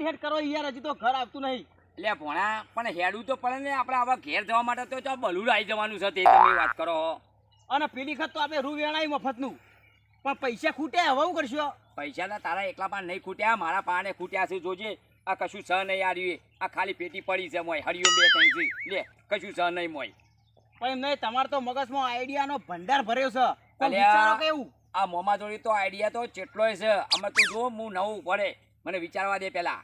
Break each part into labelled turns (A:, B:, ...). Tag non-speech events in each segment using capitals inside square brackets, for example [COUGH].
A: હેડ હેડ કરો યાર હજી તો ઘર આવતું નહીં.
B: એટલે ભોણા પણ હેડું તો પડે ને આપણે આવા ઘેર જવા માટે તો બલુડ આવી જવાનું છે તે તમે વાત કરો.
A: અને પેલી વખત તો આપણે રૂ વેણાય મફતનું. પણ પૈસા ખૂટે હવે હું કરશો?
B: પૈસાના તારા એકલા પાન નહીં ખૂટ્યા મારા પાને ખૂટ્યા છે જોજે. આ કશું સહ નહીં આવ્યું આ ખાલી પેટી પડી છે મોય હરિયો બે ત્રણ છે લે કશું સહ નહીં મોય.
A: પણ એમ નહીં તમારે તો મગજમાં આઈડિયાનો ભંડાર ભર્યો છે. વિચારો કેવું
B: આ મોમા જોડી તો આઈડિયા તો ચેટલોય છે. આમાં તું જો હું નવું પડે. મને વિચારવા દે પહેલાં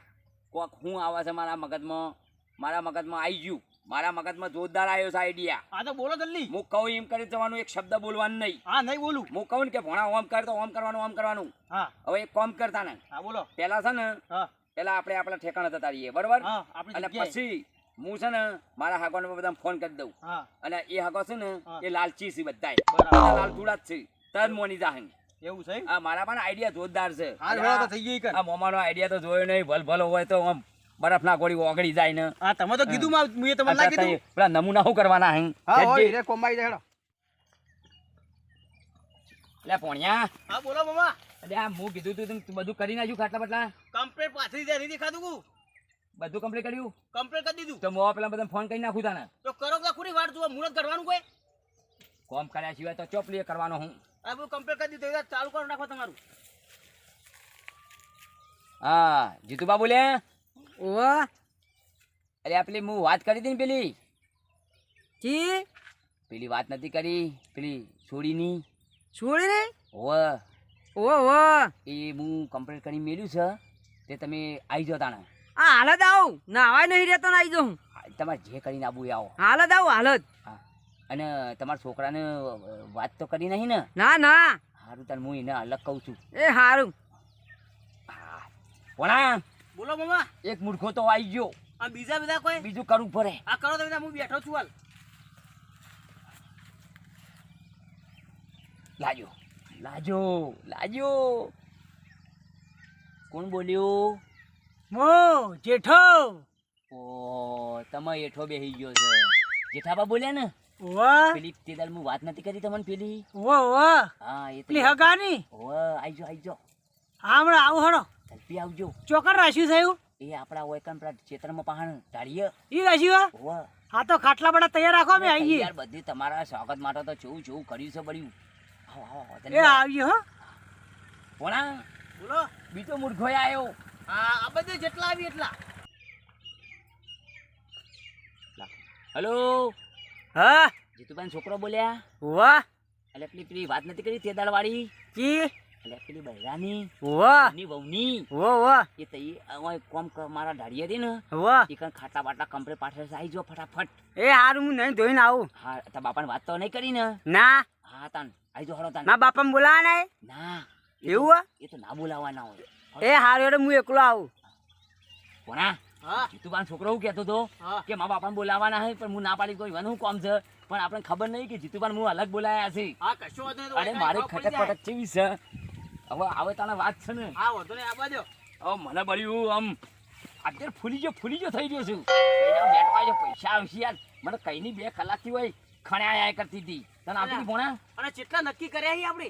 B: કોક હું આવે છે મારા મગજમાં? મારા મગજમાં આવી ગયું. મારા મગજમાં જોરદાર આવ્યો છે આઈડિયા
A: હા તો બોલો જલ્દી.
B: હું કહું એમ કરી જવાનું એક શબ્દ બોલવાનું નહીં.
A: હા નહીં બોલું.
B: હું કહું કે ભણા ઓમ કર તો ઓમ કરવાનું ઓમ કરવાનું.
A: હા.
B: હવે એક કોમ કરતા ને.
A: હા બોલો.
B: પહેલા છે ને પેલા આપણે આપણા ઠેકાણા જતા રહીએ બરોબર? અને પછી હું છે ને મારા હાકોને બધા ફોન કરી દઉં. અને એ હાગો છે ને એ લાલચી છે બધા લાલ ધુડા જ છે. તદ મોની જાહન
A: એવું છે
B: આ મારા પણ આઈડિયા જોરદાર છે.
A: હાલ
B: અને
A: તો થઈ ગઈ કર
B: આ મોમાનો આઈડિયા તો જોયો નહીં ભલ ભલો હોય તો આમ બરફના ગોળી ઓગળી જાય ને.
A: હા તમે તો કીધું માં મેં તમને ના કીધું.
B: પેલા નમૂના શું કરવાના હે?
A: હા. હોય રે કોમાઈ જાય હેડો.
B: લે પોણિયા.
A: હા બોલો મામા.
B: અરે આ હું કીધું તું તું બધું કરી નાખ્યું ખાટલા બટલા?
A: કમ્પ્લેટ પાથરી દે રીધી ખાધું કુ
B: બધું કમ્પ્લીટ કર્યું?
A: કમ્પ્લીટ કરી દીધું.
B: તો મો પેલા બધા ફોન કરી નાખું તાને
A: તો કરો તો ખુરી વાર તું મુરત કરવાનું કોઈ?
B: કોમ કર્યા સિવાય તો ચોપલી કરવાનો હું.
A: આ બધું કમ્પ્લેટ કરી દીધું ચાલુ કરો નાખો તમારું.
B: હા જીતુબા લે
C: ઓ
B: અરે પેલી હું વાત કરી હતી ને પેલી?
C: જી?
B: પેલી વાત નથી કરી પેલી છોડીની.
C: છોડી રે
B: હોવ
C: ઓ ઓ
B: એ હું કમ્પ્લીટ કરી મેલ્યું છે તે તમે આવી જાઓ તાણે.
C: આ હાલત આવું. નાવાય નહીં રહેતો ને આવી જાઉં.
B: તમારે જે કરીને આવું એ આવો.
C: હાલત આવું હાલત
B: હા. અને તમારા છોકરાને વાત તો કરી નહીં ને?
C: ના ના.
B: સારું તાર હું એને અલગ કહું છું.
C: એ હારું.
B: વણા
A: બોલો મામા.
B: એક મૂર્ખો તો આવી ગયો.
A: આ બીજા બધા કોઈ?
B: બીજું કરવું પડે
A: આ કરો તમે હું બેઠો છું હાલ.
B: લાજો. લાજો લાજો. કોણ બોલ્યું?
A: મો જેઠો.
B: ઓ તમે એઠો બેહી ગયો છે. જેઠાબા બોલ્યા ને?
A: વાહ
B: પેલી તે દાડ હું વાત નથી કરી તમને પેલી?
A: વાહ વાહ
B: હા એ
A: પેલી હગાની.
B: ઓ આઈજો આઈજો.
A: હા હમણાં આવું હડો
B: ઝડપી આવજો.
A: ચોકર રાખ્યું થયું
B: એ આપણા હોય પેલા ચેતરમાં પહાણ ઢાળીએ.
A: ઈ રાખ્યું
B: ઓવ
A: હા તો ખાટલા બડા તૈયાર રાખો અમે આવીએ
B: યાર બધી તમારા સ્વાગત માટે તો જોવું જોવું કર્યું છે બળ્યું. આવો આવો
A: એ આવીએ હો. બોલો.
B: બીજો મૂર્ખો આવ્યો
A: હા આ બધે જેટલા આવી એટલા.
B: હલો?
A: હા?
B: જીતુભાઈ છોકરો બોલ્યા?
A: વાહ.
B: એટલે પેલી પેલી વાત નથી કરી તેદાળ વાળી
A: કી?
B: એટલે પેલી બૈરાની?
A: વાહ.
B: ની વહુની?
A: વાહ વાહ.
B: એ તઈ અહીં કોમ મારા ઢાળીએ હતી ને
A: વાહ.
B: એ કણ ખાટલા બાટલા કમ્પ્લે પાછળ આવી જો ફટાફટ.
A: એ હારું હું નહીં ધોઈને આવું.
B: હા તારા બાપાને વાત તો નહીં કરી ને?
A: ના.
B: હા તાન આવી જો હળો તાન.
A: મારા બાપાને બોલાવા નહીં
B: ના. તો-
A: એવું
B: એ તો ના બોલાવવાના હોય.
A: એ હારું એટલે હું એકલો આવું.
B: કોના? જીતુબાન છોકરો હું કહેતો હતો કે મા બાપાને બોલાવવાના હે પણ હું ના પાડી કોઈ વનું કોમ છે. પણ આપણે ખબર નહીં કે જીતુભાઈ હું અલગ બોલાયા છે.
A: હા કશો વાંધો નહીં
B: અરે મારે ખટક પટક કેવી છે? હવે આવે તાને વાત છે ને.
A: હા વાંધો નહીં આવવા દો.
B: હવે મને બળ્યું આમ અત્યારે ફૂલી ગયો ફૂલી ગયો થઈ ગયો છું પૈસા આવશે યાર. મને કઈની બે કલાકથી હોય ખણ્યા કરતી હતી. તને આપી ભોણા
A: અને કેટલા નક્કી કર્યા આપણે?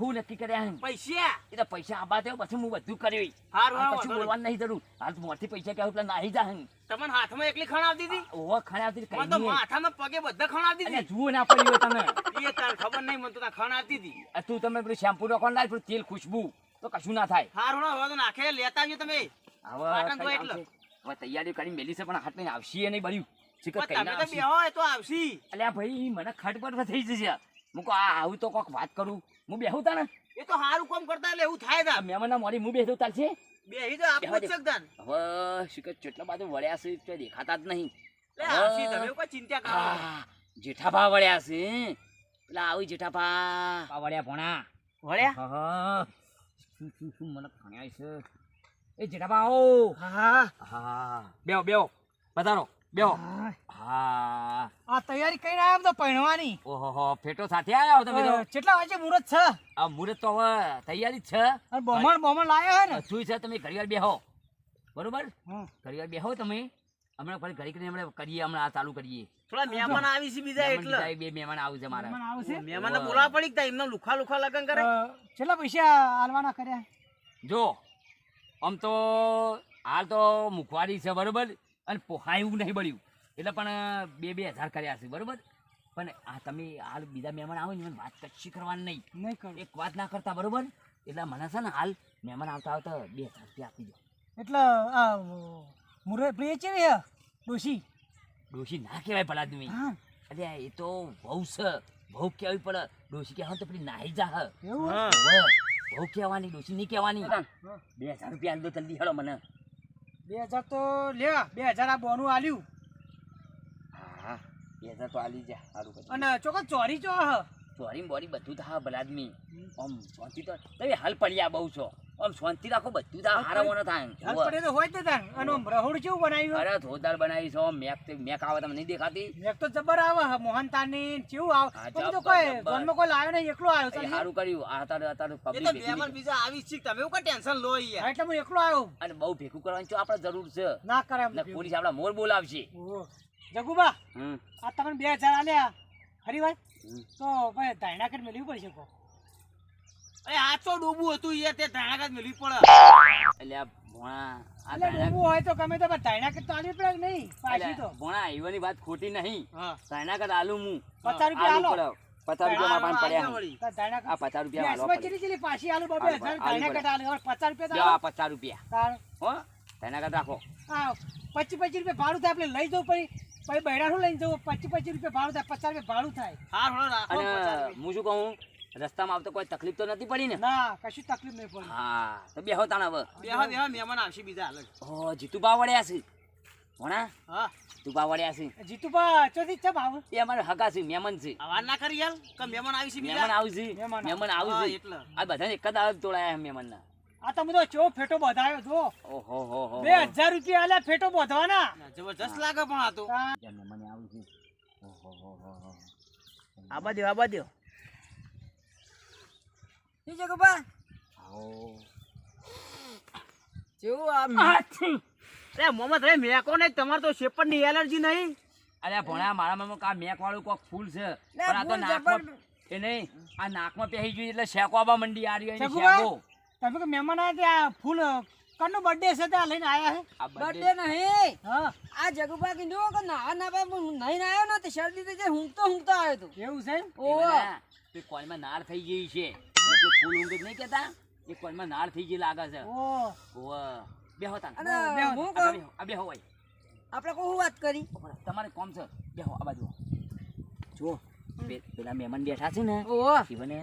B: હું નક્કી કર્યા
A: પૈસા?
B: એ તો પૈસા આબા થયો પછી હું બધું કર્યું
A: હારું,
B: કશું બોલવાનું નહીં જરૂર. હાલ મોરથી પૈસા કહેવું પેલા નાહી જા
A: તમને હાથમાં એકલી ખણ આવતી હતી
B: ખણ્યા આવતી
A: મને તો માથામાં પગે બધા ખણ આવતી હતી
B: જુઓ ના પડ્યો તમે. [LAUGHS]
A: એ તાર ખબર નહીં મને તો ખણ આવતી હતી
B: તું તમે પેલું શેમ્પુ નાખવાનું લાય પેલું તેલ ખુશ્બુ. તો કશું ના થાય.
A: હારું ના હવે તો નાખે લેતા આવજો તમે.
B: હવે કઈ. હવે તૈયારી કરી મેલી છે પણ હાથ નહીં આવશે નહીં બળ્યું. કઈ
A: તમે તો બેહો એ તો આવશી.
B: અલ્યા ભાઈ મને ખટપટ થઈ જશે. કહું આ આવું તો કોક વાત કરું. હું બેહું તા
A: એ તો હારું કામ કરતા એટલે એવું થાય તા.
B: મારી મોરી હું બેસું તાર છે?
A: બેહી તો આપ જ તાન.
B: હવે શીખર જેટલા બાજુ વળ્યા છે તો દેખાતા જ નહીં.
A: તમે કોઈ ચિંતા કરો.
B: જેઠાભા વળ્યા છે. પેલા આવી જેઠાભા. આ વળ્યા ભણા.
A: વળ્યા?
B: હા શું શું શું મને ભણ્યા છે? એ જેઠાભા આવો.
A: હા
B: હા. બેહો બેહો. પધારો બેહો. હા.
A: આ તૈયારી કરીને આવ્યા તો પહેણવાની
B: ઓહો ફેટો સાથે આવ્યા તમે તો.
A: કેટલા વાગે મુહૂર્ત છે?
B: આ મુહૂર્ત તો હવે તૈયારી છે.
A: અને બમણ બમણ લાયા હે ને.
B: બધું છે તમે ઘડીવાર બેહો. બરોબર. ઘડિયાળ બેહો તમે. હમણાં ફરી ઘડી કરીને હમણાં કરીએ હમણાં આ ચાલુ કરીએ.
A: થોડા મહેમાન આવી છે બીજા એટલે.
B: બે મહેમાન આવશે છે મારા.
A: મહેમાન ને બોલાવા પડી કે એમને લુખા લુખા લગન કરે?
D: કેટલા પૈસા આલવાના કર્યા?
B: જો આમ તો હાલ તો મુખવાડી છે બરોબર? અને પોહાય એવું નહીં બળ્યું એટલે પણ બે બે હજાર કર્યા છે બરોબર? પણ આ તમે હાલ બીજા મહેમાન આવે ને મને વાત કચ્છી કરવાની નહીં.
D: નહીં કરું.
B: એક વાત ના કરતા બરોબર? એટલે મને છે ને હાલ મહેમાન આવતા આવતા બે હજાર રૂપિયા આપી દો.
D: એટલે આ મુરે પ્રિય છે ને ડોશી?
B: ડોશી ના કહેવાય ભલા તમે
D: હા.
B: અરે એ તો બહુ છે બહુ કહેવી પડે ડોશી કહેવા તો પેલી નાહી જા? હા. બહુ કહેવાની ડોશી નહીં કહેવાની. બે હજાર રૂપિયા આલ દો જલ્દી હેડો મને.
D: બે હજાર તો લે બે હજાર આ બોનું આલ્યું.
B: હા બે હજાર તો આલી જા સારું
D: અને ચોક્કસ ચોરી ચો હ.
B: ચોરી બોરી બધું થા ભલાદમી આમ ચોથી તો તમે હાલ પડ્યા બહુ છો. આમ શાંતિ રાખો બધું તા હારા મોનો થાય
D: પડે તો હોય તો થાય અને આમ રહોડું કેવું બનાવ્યું?
B: અરે ધોધાર બનાવી છો મેક મેક આવે તમને નહીં દેખાતી?
D: મેક તો જબર આવે મોહન તાની કેવું આવે? તો તો કોઈ
B: જબર.
D: કોઈ લાવ્યો નહીં એકલો આવ્યો ચાલ
B: સારું કર્યું. આ અત્યારે આ
A: એ
B: પબ્લિક એટલે
A: મહેમાન બીજા આવી છે તમે એવું કઈ ટેન્શન લો યાર
D: એટલે હું એકલો આવ્યો.
B: અને બહુ ભેગું કરવાનું છે આપણે જરૂર છે.
D: ના કરે એમ
B: ને પોલીસ આપણા મોર બોલાવશે.
D: જગુબા
B: હમ.
D: આ તમને બે હજાર આલ્યા. હરી
B: ભાઈ
D: તો ભાઈ ધાયણા કરી મેળવી પડશે કો
A: અરે આ તો ડૂબું હતું યાર તે મેળવી પડે.
B: એટલે આ ભોણા આ
D: એટલે હોય તો ગમે તો પણ ધાયણા કરી તો આલવી પડે નહીં? પાછી તો.
B: ભોણા ઈવાની વાત ખોટી નહીં.
A: હા.
B: ધાયણા આલુ હું
D: પચાસ રૂપિયા
B: આલો પચાસ રૂપિયા મારા પડ્યા
A: વળી.
D: તો ધાયણા
B: આ પચાસ રૂપિયા
D: ગેસમાં ચીલી ચીલી પાછી આલુ બાબે
B: આલુ આલુ
D: આલુ. રૂપિયા તો આલો.
B: રૂપિયા. હો ધાયણા કર રાખો.
D: આ પચીસ પચીસ રૂપિયા ભાડું થાય આપણે લઈ જવું પડી. પછી બૈરાનું લઈને જવું પચીસ પચીસ રૂપિયા ભાડું થાય પચાસ રૂપિયા ભાડું થાય.
A: હું
B: શું કહું? રસ્તામાં આવતો કોઈ તકલીફ તો નથી પડી ને?
D: ના કશું તકલીફ નહીં પડી.
B: હા તો બેહો તાણ હવે.
A: બેહો બેહો મહેમાન આવશે બીજા હાલ.
B: ઓ જીતુબા વળ્યા છે. ભોણા
A: હા.
B: જીતુબા વળ્યા છે.
D: જીતુભા ચોથી છે ભાવ?
B: એ અમારે હગા છે મહેમાન છે.
A: અવાર વાર ના કરી યાર કે મહેમાન આવી છે
B: મહેમાન આવશે
D: મહેમાન
B: મહેમાન આવશે
A: એટલે.
B: આ બધાને એક જ આવે તોડાયા મહેમાનના.
D: આ તમે તો ચો ફેટો બધાયો જો.
B: ઓહો હો હો
D: બે હજાર રૂપિયા આલે ફેટો બધવાના.
A: ના, જબરજસ્ત લાગે પણ આ તો.
B: મહેમાન આવશે ઓહો હો હો હો
C: આબા દ્યો આબા દ્યો શું છે ગોપા
B: આવો.
C: જેવું આ
A: અરે મોહમ્મદ રે મેકો નહીં તમારે તો શેપરની એલર્જી નહીં.
B: અરે ભણા મારા મનમાં કા મેક વાળું કોક ફૂલ છે. પણ આ તો
C: નાક
B: એ નહીં આ નાકમાં પહેરી ગયું એટલે શેકવાબા મંડી આ
D: રહી
B: શેકો
D: તમે કે મહેમાન આવ્યા ત્યાં ફૂલ કનો બર્થડે છે ત્યાં લઈને આયા
B: છે?
C: બર્થડે નહીં?
D: હા.
C: આ જગુબા કીધું કે ના ના ભાઈ હું નહીં આવ્યો ને તે શરદી થઈ જાય હું તો આવ્યો તો.
D: એવું છે
B: ઓ તે કોલમાં નાળ થઈ ગઈ છે. ફૂલ ઊંઘ નહીં કેતા એ કોલમાં નાળ થઈ ગઈ લાગે છે.
C: અને હું કહું?
B: આ બેહો હોય.
C: આપણે કોઈ વાત કરી?
B: તમારે કોમ છે. બેહો આ બાજુ. જુઓ પેલા મહેમાન બેઠા છે ને શિવને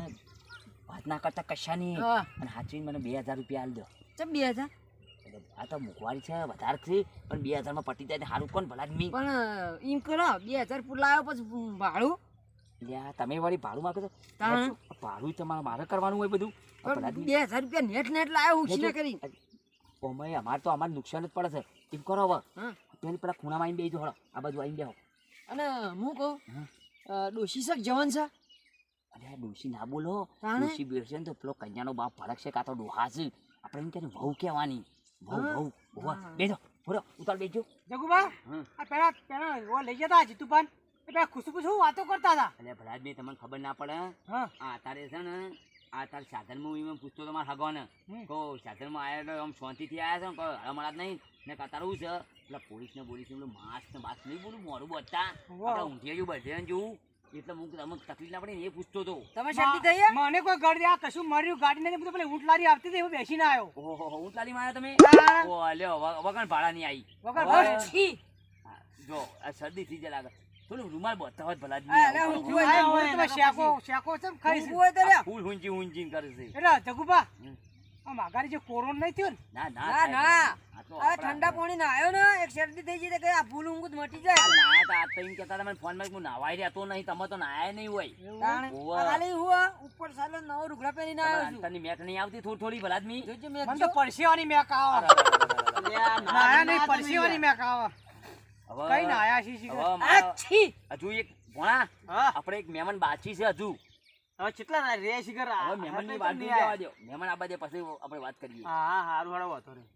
B: વાત ના કરતા કશાની.
C: હા.
B: અને હાચવીને મને બે હજાર રૂપિયા આલ દો.
C: ચમ બે હજાર?
B: આ તો મોંઘવારી છે વધારે છે પણ બે હજારમાં પટી જાય સારું કોણ ભલા આદમી
C: પણ એમ કરો બે હજાર ફૂલ લાવ્યો પછી ભાડું?
B: આ તમે વાળી ભાડું માગો છો? ભાડું તમારે મારે કરવાનું હોય બધું.
C: બે હજાર રૂપિયા નેટ નેટ લાવ્યો ઉછીને કરી
B: ઓમાય અમારે તો અમારે નુકસાન જ પડે છે. એમ કરો હવે. પેલી પેલા ખૂણામાં આવીને હળો. આ બાજુ આવીને બેહો.
C: અને હું કહું ડોશી શક જવાન છે?
B: અરે ડોશી ના બોલો? ડોશી બેસે ને તો પેલો કન્યાનો બાપ ભડક છે કાં તો ડોહા છે. આપણે એમ કે વહુ કહેવાની. વહુ વહુ વહુ. બોલો ઉતાર બેસજો
D: જગુબા આ પેલા પેલા લઈ જતા જીતુભાન એ પેલા ખુશબુ શું વાતો કરતા હતા?
B: એટલે ભલા તમને ખબર ના પડે
D: હા?
B: આ તારે છે ને આ તાર સાધનમાં હું એમ પૂછતો તો મારા હગવાને
D: કહો
B: તો સાધનમાં આવ્યા એટલે આમ શાંતિથી આવ્યા છે ને કોઈ હળમળા નહીં? ને કતારું છે? એટલે પોલીસ ને પોલીસ ને પેલું માસ ને બાસ નહીં બોલું મોડું બધા. ઊંઘી ગયું બધે જોવું એટલે હું તમને તકલીફ ના પડે એ પૂછતો હતો.
C: તમે શાંતિ થઈ
D: મને કોઈ ગાડી આ કશું મર્યું ગાડી નથી બધું પેલી ઊંટ લારી આવતી હતી એવું બેસીને આવ્યો.
B: ઓહો હો ઊંટ લારીમાં આવ્યા તમે? ઓ લ્યો વગણ ભાડા ની આવી.
C: છી.
B: જો આ શરદી થઈ જાય લાગે. થોડું રૂમાલ બતાવો ભલા
C: અરે હું
D: તમે શેકો શેકો છે ને
B: ફૂલ હુંજી હુંજી કરે છે
D: એટલે જગુબા. આ માગારી જે કોરોન નહીં થયો ને
B: ના ના
C: ના
B: આ તો
C: ઠંડા પાણી ના આવ્યો ને એક શરદી થઈ તો કે આ ફૂલ ઊંઘ મટી જાય
B: ના તા, આ તો કેતા મને ફોનમાં કે હું નાવાઈ રહેતો નહીં તમે તો નાયા નહીં હોય
C: ખાલી હું ઉપર સાલે નવો રૂગડા પહેરીને આવ્યો છું
B: તની મેક નહીં આવતી થોડી થોડી ભલાદમી
C: જોજો મેં
D: મને તો પરસેવાની મેક આવે નાયા નહીં પરસેવાની મેક આવે કઈ ના
B: આયા મારા-
C: આછી!
B: હજુ એક ભોણા
A: હા.
B: આપણે એક મહેમાન બાચી છે હજુ.
A: હવે કેટલા રે શિખર
B: હવે મહેમાનની વાત નહીં જવા દો. મહેમાન આવવા દે પછી આપણે વાત કરીએ.
A: હા હા હારું હારું વાતો નહીં.